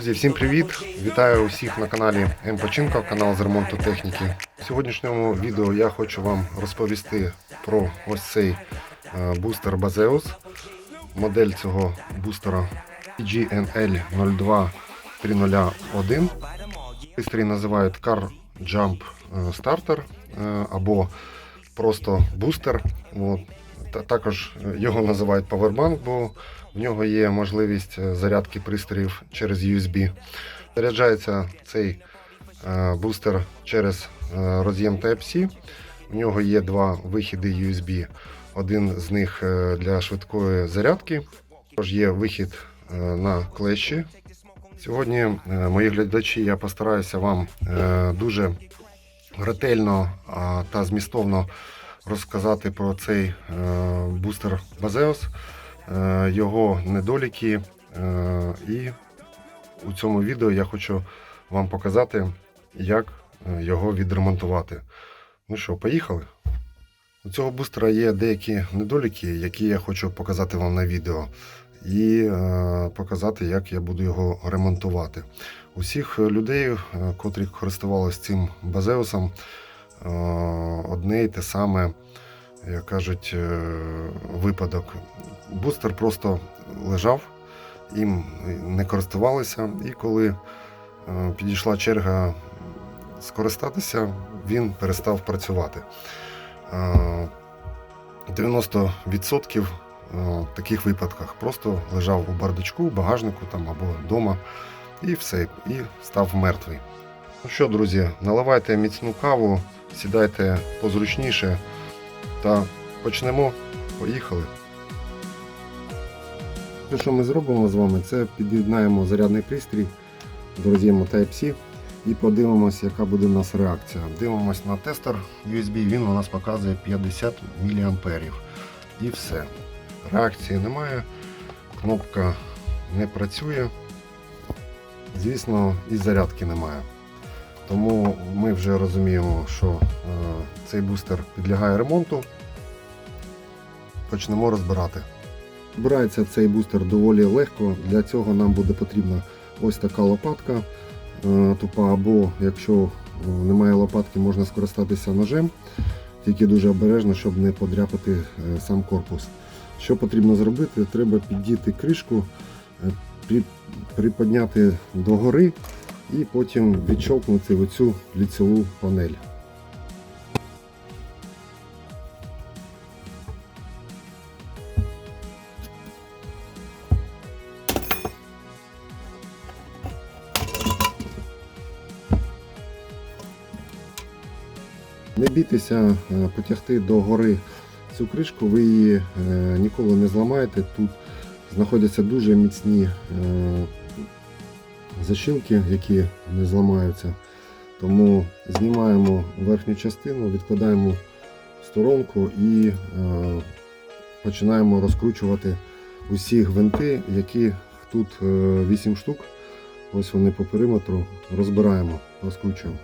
Друзі, всім привіт! Вітаю усіх на каналі М Починка, канал з ремонту техніки. В сьогоднішньому відео я хочу вам розповісти про ось цей е, бустер Bazeus. Модель цього бустера GNL 02301. Пристрій називають Car Jump е, Starter е, або просто бустер. Також його називають Powerbank, бо в нього є можливість е, зарядки пристроїв через USB. Заряджається цей е, бустер через е, роз'єм Type-C. В нього є два вихіди USB. Один з них для швидкої зарядки. Також є вихід на клещі. Сьогодні, мої глядачі, я постараюся вам дуже ретельно та змістовно розказати про цей бустер е, його недоліки. е, І у цьому відео я хочу вам показати, як е, його відремонтувати. Ну що, поїхали? У цього бустера є деякі недоліки, які я хочу показати вам на відео, і е, показати, як я буду його ремонтувати. Усіх людей, е, котрі користувалися цим базеусом, е, одне і те саме, як кажуть, е, випадок. Бустер просто лежав, їм не користувалися, і коли е, підійшла черга скористатися, він перестав працювати. Е, 90% е, таких випадках просто лежав у бардачку, багажнику там або вдома, і все, і став мертвий. Ну що, друзі, наливайте міцну каву, сідайте позручніше та почнемо. Поїхали. Те, що ми зробимо з вами, це під'єднаємо зарядний пристрій до Type-C і подивимося, яка буде в нас реакція. Дивимось на тестер USB, він у нас показує 50 мА. І все. Реакції немає, кнопка не працює. Звісно, і зарядки немає. Тому ми вже розуміємо, що е, цей бустер підлягає ремонту. Почнемо розбирати. Збирається цей бустер доволі легко. Для цього нам буде потрібна ось така лопатка е, тупа, або якщо е, немає лопатки, можна скористатися ножем, тільки дуже обережно, щоб не подряпати сам корпус. Що потрібно зробити? Треба піддіти кришку, при- приподняти догори і потім відщолкнути оцю ліцеву панель. Не бійтеся е, потягти до гори цю кришку, ви її е, ніколи не зламаєте. Тут знаходяться дуже міцні е, защілки, які не зламаються. Тому знімаємо верхню частину, відкладаємо в сторонку і е, починаємо розкручувати усі гвинти, які тут 8 штук. Ось вони по периметру розбираємо, розкручуємо.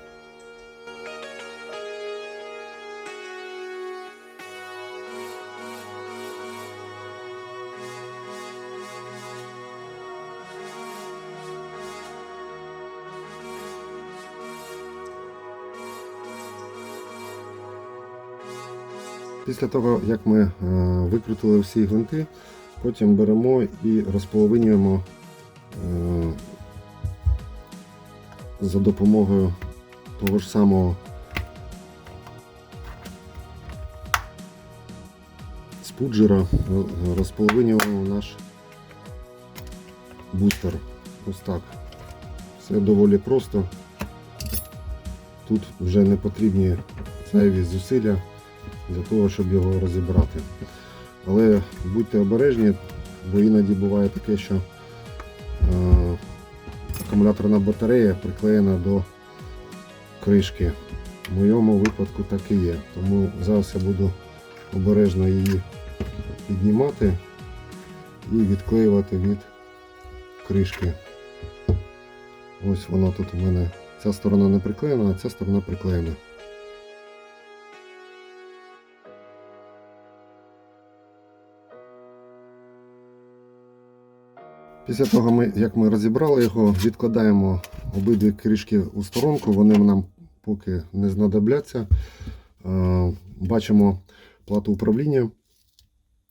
Після того, як ми е, викрутили всі гвинти, потім беремо і розполовинюємо е, за допомогою того ж самого спуджера, е, розполовинюємо наш бустер. Ось так. Все доволі просто. Тут вже не потрібні зайві зусилля для того, щоб його розібрати. Але будьте обережні, бо іноді буває таке, що е, акумуляторна батарея приклеєна до кришки. В моєму випадку так і є. Тому зараз я буду обережно її піднімати і відклеювати від кришки. Ось воно тут у мене. Ця сторона не приклеєна, а ця сторона приклеєна. Після того, як ми розібрали його, відкладаємо обидві кришки у сторонку, вони нам поки не знадобляться. Е, Бачимо плату управління.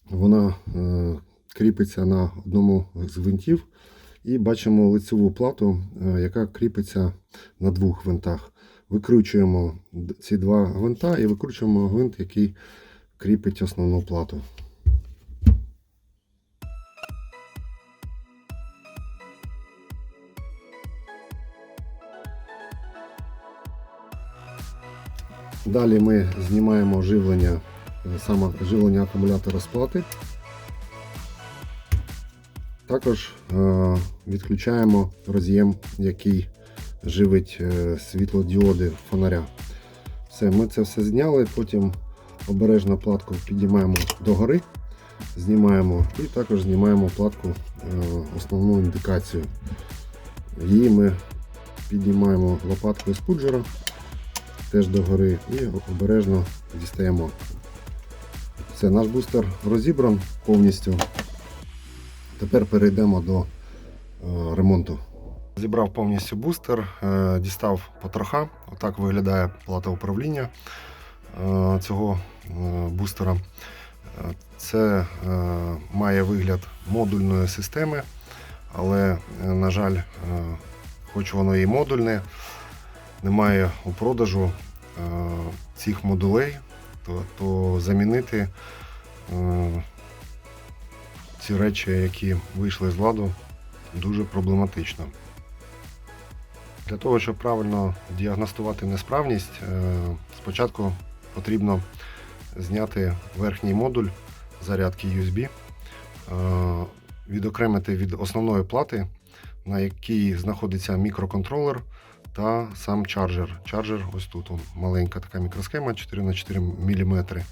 Вона е, кріпиться на одному з гвинтів. І бачимо лицеву плату, е, яка кріпиться на двох гвинтах. Викручуємо ці два гвинта і викручуємо гвинт, який кріпить основну плату. Далі ми знімаємо живлення, саме живлення акумулятора з плати. Також е, відключаємо роз'єм, який живить е, світлодіоди фонаря. Все, ми це все зняли, потім обережно платку піднімаємо догори, знімаємо і також знімаємо платку е, основну індикацію. Її ми піднімаємо лопаткою з пуджера теж догори і обережно дістаємо. Все, наш бустер розібран повністю. Тепер перейдемо до е, ремонту. Зібрав повністю бустер, е, дістав потроха. Отак виглядає плата управління е, цього бустера. Це має вигляд модульної системи, але, на жаль, хоч воно і модульне, немає у продажу е, цих модулей, то, то замінити е, ці речі, які вийшли з ладу, дуже проблематично. Для того, щоб правильно діагностувати несправність, е, спочатку потрібно зняти верхній модуль зарядки USB, відокремити від основної плати, на якій знаходиться мікроконтролер та сам чарджер. Чарджер ось тут он, маленька така мікросхема 4х4 мм. Е,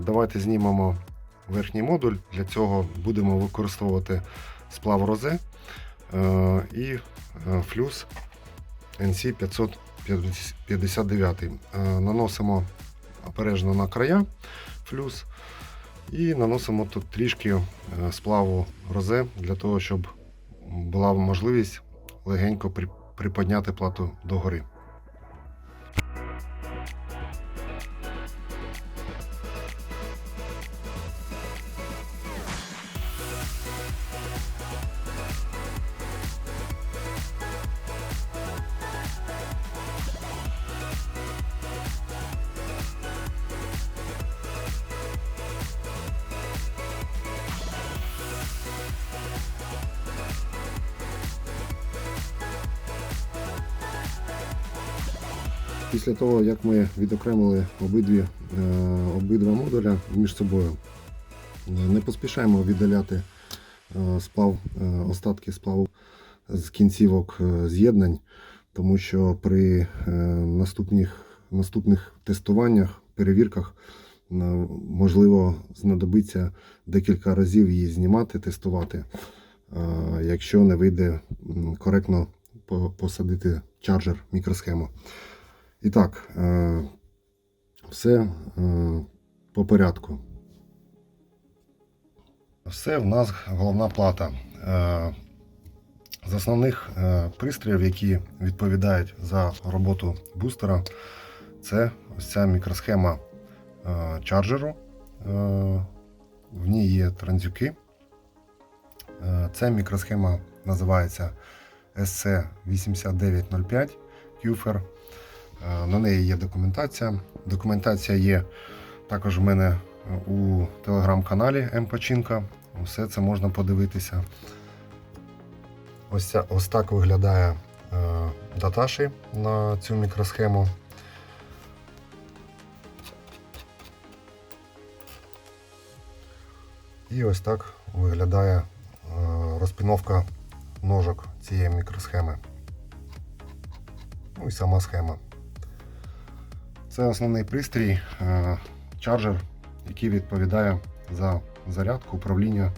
Давайте знімемо верхній модуль. Для цього будемо використовувати сплав розе е, і е, флюс NC 559. Е, Наносимо обережно на края флюс і наносимо тут трішки сплаву розе для того, щоб була можливість легенько приподняти плату догори. Після того, як ми відокремили обидві, е, обидва модуля між собою, не поспішаємо віддаляти е, сплав, е, остатки сплаву з кінцівок з'єднань, тому що при наступних, наступних тестуваннях, перевірках, можливо, знадобиться декілька разів її знімати, тестувати, якщо не вийде коректно посадити чарджер мікросхему. І так, е, все е, по порядку. Все в нас головна плата. Е, З основних пристроїв, які відповідають за роботу бустера, це ось ця мікросхема чарджеру. В ній є транзюки. Ця мікросхема називається SC8905 Qfer. Е, На неї є документація. Документація є також в мене у телеграм-каналі М. Починка. Все це можна подивитися. Ось, ця, ось так виглядає е, даташі на цю мікросхему. І ось так виглядає е, розпіновка ножок цієї мікросхеми. Ну і сама схема. Це основний пристрій, е, чарджер, який відповідає за зарядку управління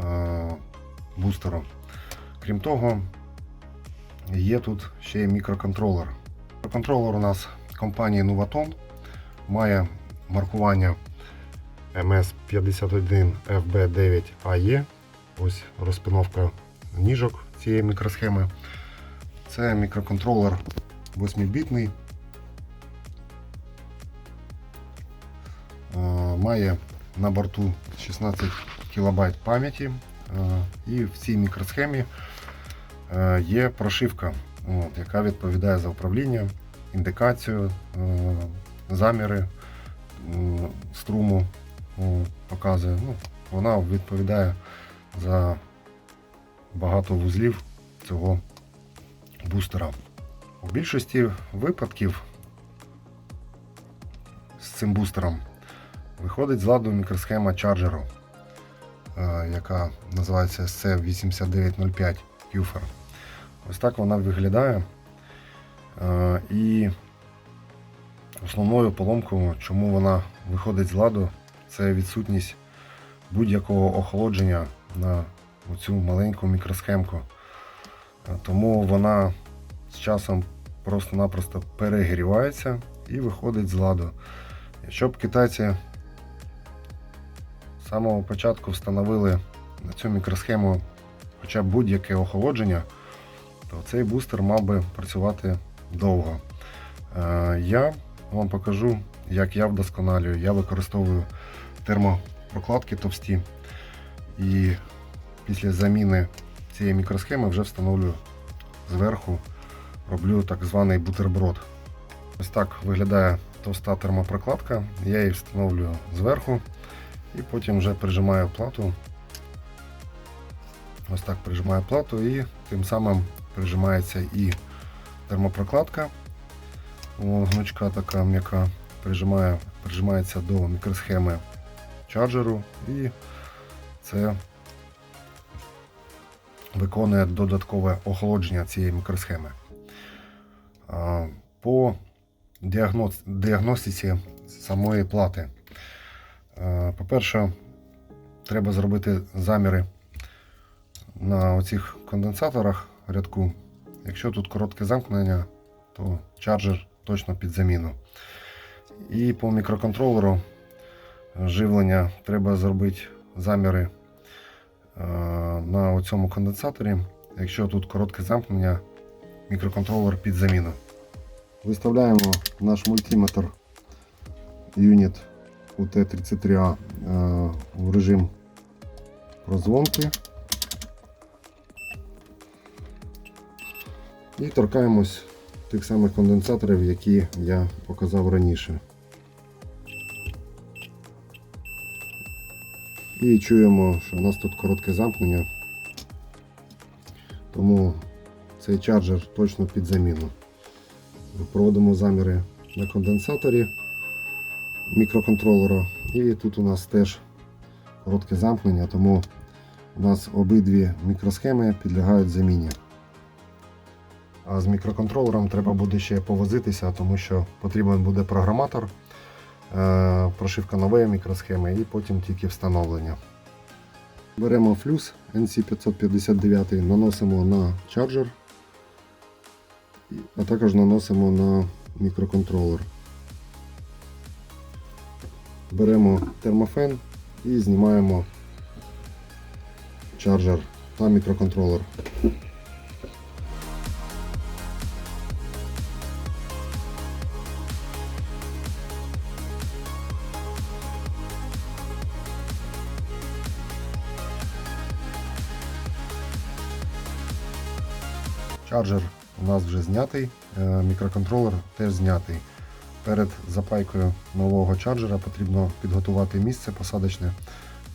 е, бустером. Крім того, є тут ще й мікроконтролер. Мікроконтролер у нас компанії Nuvaton має маркування MS51FB9AE. Ось розпиновка ніжок цієї мікросхеми. Це мікроконтролер 8-бітний. Має на борту 16 кБ пам'яті. Е, І в цій мікросхемі е, є прошивка, яка відповідає за управління, індикацію, е, заміри струму показує. Ну, вона відповідає за багато вузлів цього бустера. У більшості випадків з цим бустером виходить з ладу мікросхема чарджеру, е, яка називається SC8905 Qfer. Ось так вона виглядає. Е, І основною поломкою, чому вона виходить з ладу, це відсутність будь-якого охолодження на цю маленьку мікросхемку. Е, Тому вона з часом просто-напросто перегрівається і виходить з ладу. Якщо б китайці з самого початку встановили на цю мікросхему хоча б будь-яке охолодження, то цей бустер мав би працювати довго. Е, Я вам покажу, як я вдосконалюю. Я використовую термопрокладки товсті і після заміни цієї мікросхеми вже встановлюю зверху, роблю так званий бутерброд. Ось так виглядає товста термопрокладка. Я її встановлюю зверху і потім вже прижимаю плату. Ось так прижимаю плату і тим самим прижимається і термопрокладка. Гнучка така м'яка прижимає, прижимається до мікросхеми чарджеру і це виконує додаткове охолодження цієї мікросхеми. По діагностиці самої плати. Е, По-перше, треба зробити заміри на оцих конденсаторах рядку. Якщо тут коротке замкнення, то чарджер точно під заміну. І по мікроконтролеру живлення треба зробити заміри е, на цьому конденсаторі. Якщо тут коротке замкнення, мікроконтролер під заміну. Виставляємо наш мультиметр юніт UT33A е, в режим прозвонки. І торкаємось тих самих конденсаторів, які я показав раніше. І чуємо, що у нас тут коротке замкнення, тому цей чарджер точно під заміну. Проводимо заміри на конденсаторі мікроконтролера. І тут у нас теж коротке замкнення, тому у нас обидві мікросхеми підлягають заміні. А з мікроконтролером треба буде ще повозитися, тому що потрібен буде програматор, е, прошивка нової мікросхеми і потім тільки встановлення. Беремо флюс NC559, наносимо на чарджер, а також наносимо на мікроконтролер. Беремо термофен і знімаємо чарджер та мікроконтролер. Чарджер у нас вже знятий, е, мікроконтролер теж знятий. Перед запайкою нового чарджера потрібно підготувати місце посадочне,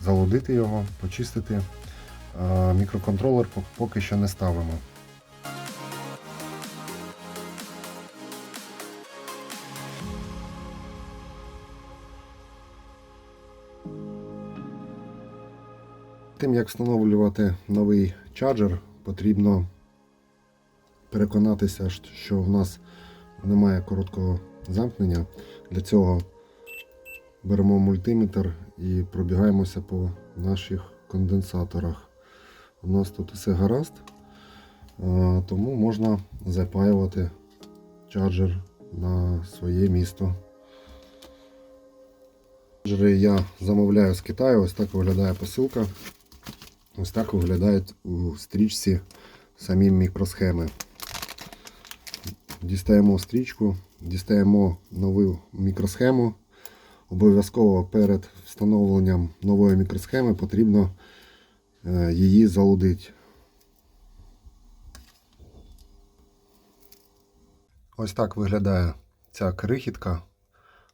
залудити його, почистити. Мікроконтролер поки що не ставимо. Тим як встановлювати новий чарджер, потрібно переконатися, що в нас немає короткого замкнення. Для цього беремо мультиметр і пробігаємося по наших конденсаторах. У нас тут все гаразд, тому можна запаювати чарджер на своє місто. Чарджери я замовляю з Китаю, ось так виглядає посилка. Ось так виглядають у стрічці самі мікросхеми. Дістаємо стрічку, дістаємо нову мікросхему. Обов'язково перед встановленням нової мікросхеми потрібно е, її залудити. Ось так виглядає ця крихітка.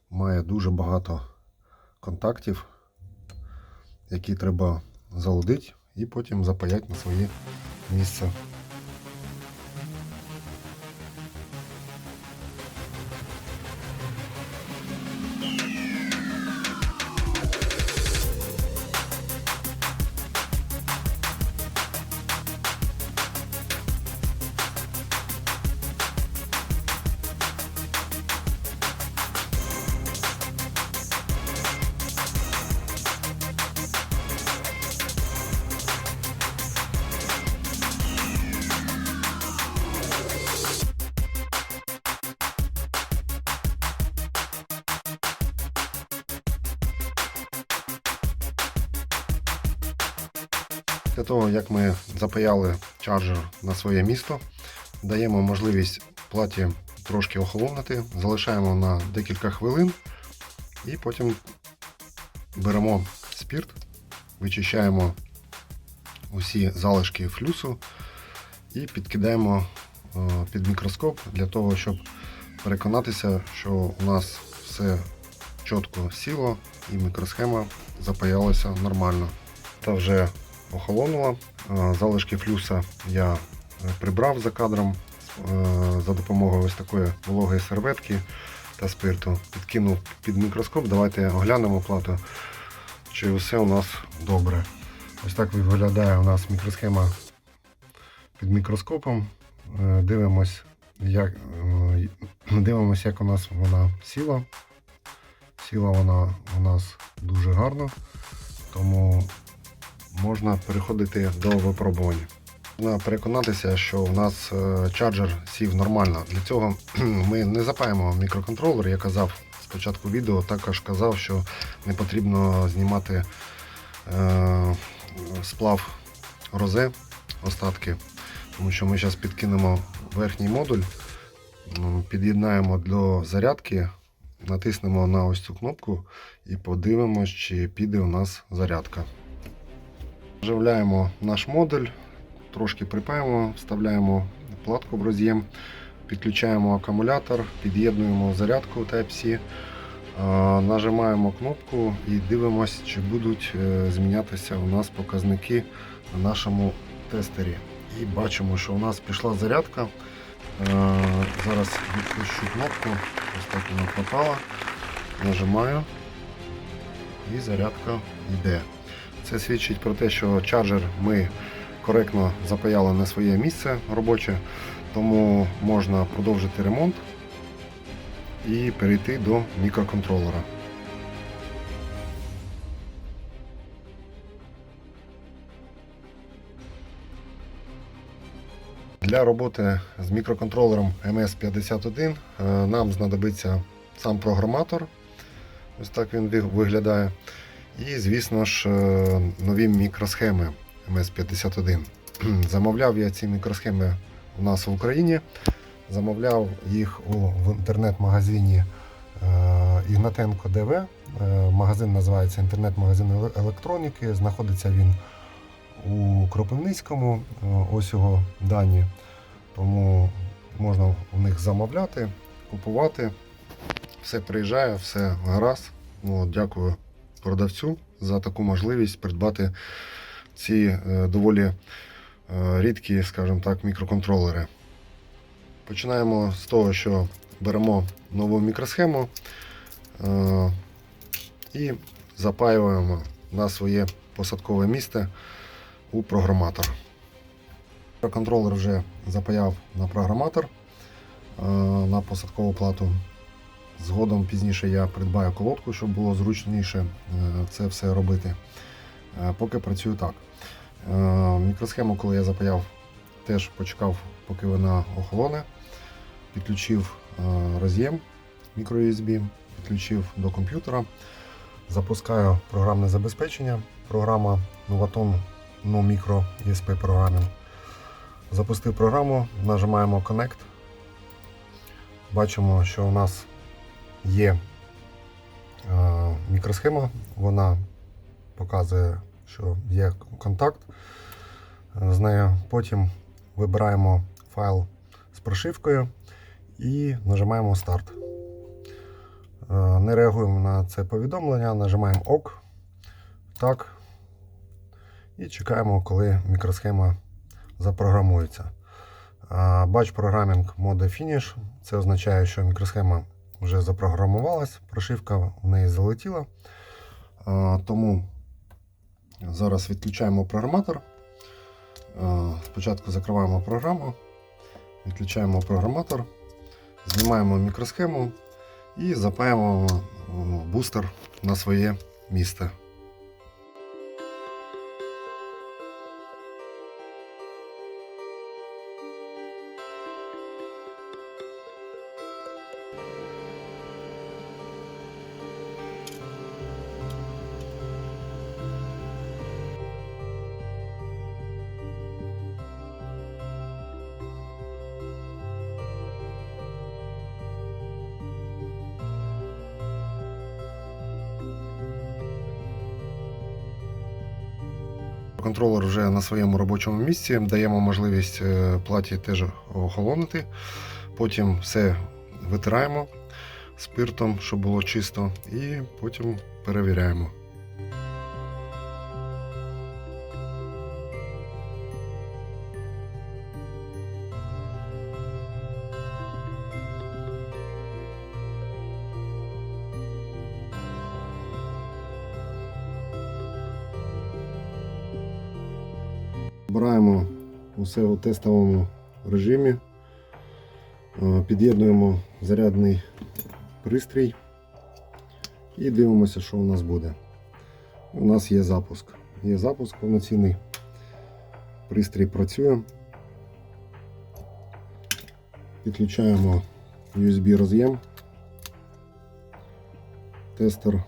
Має дуже багато контактів, які треба залудити і потім запаяти на своє місце. Того, як ми запаяли чарджер на своє місто, даємо можливість платі трошки охолонути, залишаємо на декілька хвилин і потім беремо спірт, вичищаємо усі залишки флюсу і підкидаємо е, під мікроскоп для того, щоб переконатися, що у нас все чітко сіло і мікросхема запаялася нормально. Та вже охолонула. Е, Залишки флюса я е, прибрав за кадром е, за допомогою ось такої вологої серветки та спирту. Підкинув під мікроскоп. Давайте оглянемо плату, чи все у нас добре. Ось так виглядає у нас мікросхема під мікроскопом. Дивимось, як, дивимось, як у нас вона сіла. Сіла вона у нас дуже гарно, тому можна переходити до випробування. Можна переконатися, що у нас е, чарджер сів нормально. Для цього ми не запаємо мікроконтролер. Я казав спочатку відео, також казав, що не потрібно знімати е, сплав розе остатки, тому що ми зараз підкинемо верхній модуль, під'єднаємо до зарядки, натиснемо на ось цю кнопку і подивимось, чи піде у нас зарядка. Вживляємо наш модуль, трошки припаємо, вставляємо платку в роз'єм, підключаємо акумулятор, під'єднуємо зарядку Type-C, нажимаємо кнопку і дивимося, чи будуть е, змінятися у нас показники на нашому тестері. І бачимо, що у нас пішла зарядка. Е, Зараз відпущу кнопку, ось так вона попала, нажимаю і зарядка йде. Це свідчить про те, що чарджер ми коректно запаяли на своє місце робоче, тому можна продовжити ремонт і перейти до мікроконтролера. Для роботи з мікроконтролером MS51 е, нам знадобиться сам програматор. Ось так він виглядає. І, звісно ж, е, нові мікросхеми MS51. Замовляв я ці мікросхеми у нас в Україні. Замовляв їх у, в інтернет-магазині е, Ігнатенко ДВ. Е, Магазин називається інтернет-магазин електроніки. Знаходиться він у Кропивницькому. Ось його дані. Тому можна у них замовляти, купувати. Все приїжджає, все гаразд. Ну, дякую продавцю за таку можливість придбати ці е, доволі е, рідкі, скажімо так, мікроконтролери. Починаємо з того, що беремо нову мікросхему е, і запаюємо на своє посадкове місце у програматор. Мікроконтролер вже запаяв на програматор на посадкову плату. Згодом пізніше я придбаю колодку, щоб було зручніше е, це все робити. Е, Поки працюю так. Е, Мікросхему, коли я запаяв, теж почекав, поки вона охолоне. Підключив роз'єм microUSB, підключив до комп'ютера, запускаю програмне забезпечення. Програма Novaton ну, мікро ESP програмінг. Запустив програму, нажимаємо Connect. Бачимо, що у нас є е, мікросхема, вона показує, що є контакт з нею. Потім вибираємо файл з прошивкою і нажимаємо старт. Е, Не реагуємо на це повідомлення, нажимаємо ОК. Так. І чекаємо, коли мікросхема запрограмується. Batch Programming Mode Finish. Це означає, що мікросхема вже запрограмувалась, прошивка в неї залетіла. Тому зараз відключаємо програматор. Спочатку закриваємо програму, відключаємо програматор, знімаємо мікросхему і запаємо бустер на своє місце. Контролер вже на своєму робочому місці. Даємо можливість е, платі теж охолонити. Потім все витираємо спиртом, щоб було чисто, і потім перевіряємо. Усе у тестовому режимі, Е, під'єднуємо зарядний пристрій і дивимося, що у нас буде. У нас є запуск. Є запуск повноцінний. Пристрій працює. Підключаємо USB роз'єм. Тестер.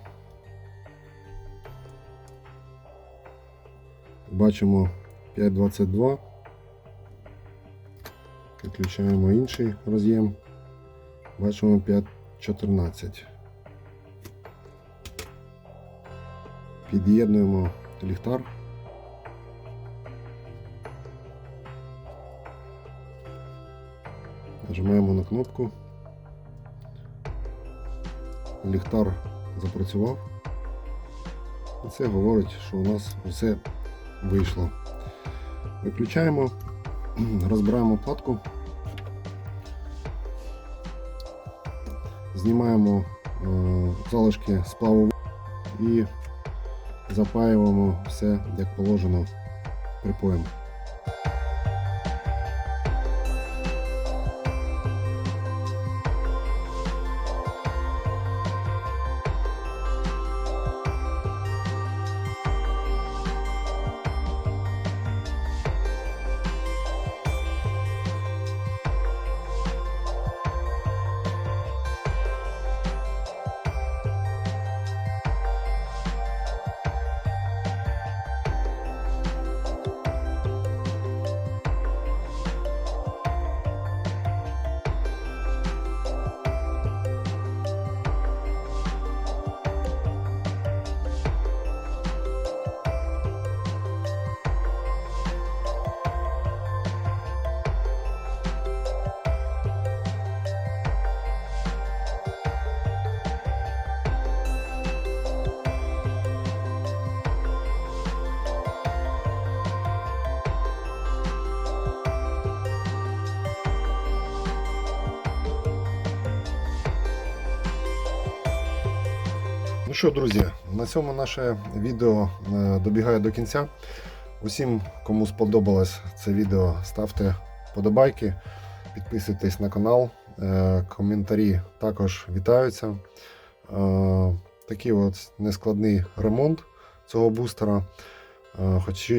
Бачимо 5.22. Підключаємо інший роз'єм. Бачимо 5.14. Під'єднуємо ліхтар. Нажимаємо на кнопку. Ліхтар запрацював. І це говорить, що у нас все вийшло. Виключаємо, розбираємо платку, знімаємо е, залишки сплаву і запаюємо все як положено припоєм. Ну що, друзі, на цьому наше відео е, добігає до кінця. Усім, кому сподобалось це відео, ставте подобайки, підписуйтесь на канал, е, коментарі також вітаються. Е, Такий от нескладний ремонт цього бустера.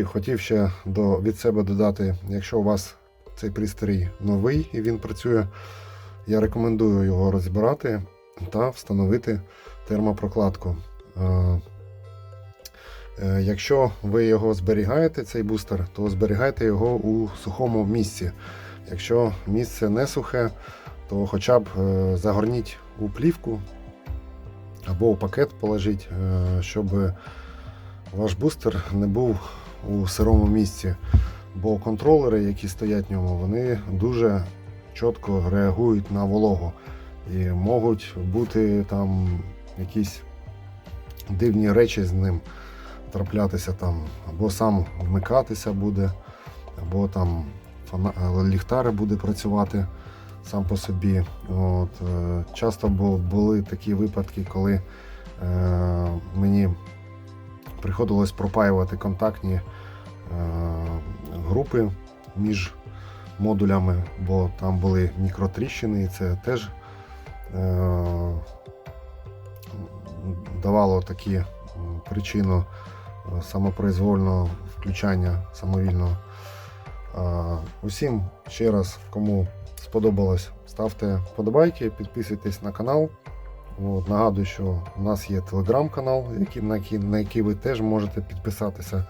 Хотів ще до, від себе додати, якщо у вас цей пристрій новий і він працює, я рекомендую його розбирати та встановити термопрокладку. Е, Е, Якщо ви його зберігаєте, цей бустер, то зберігайте його у сухому місці. Якщо місце не сухе, то хоча б е, загорніть у плівку або у пакет положіть, щоб ваш бустер не був у сирому місці. Бо контролери, які стоять в ньому, вони дуже чітко реагують на вологу і можуть бути там якісь дивні речі з ним траплятися там, або сам вмикатися буде, або там ліхтар буде працювати сам по собі. От, е, часто були такі випадки, коли е, мені приходилось пропаювати контактні е, групи між модулями, бо там були мікротріщини, і це теж давало такі причину е, самопроизвольного включання самовільного. Е, Усім ще раз, кому сподобалось, ставте вподобайки, підписуйтесь на канал. От, нагадую, що у нас є телеграм-канал, який, на, який, на який ви теж можете підписатися.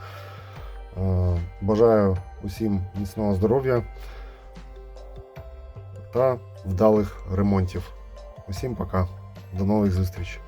Е, Бажаю усім міцного здоров'я та вдалих ремонтів. Усім пока. До нових зустрічей.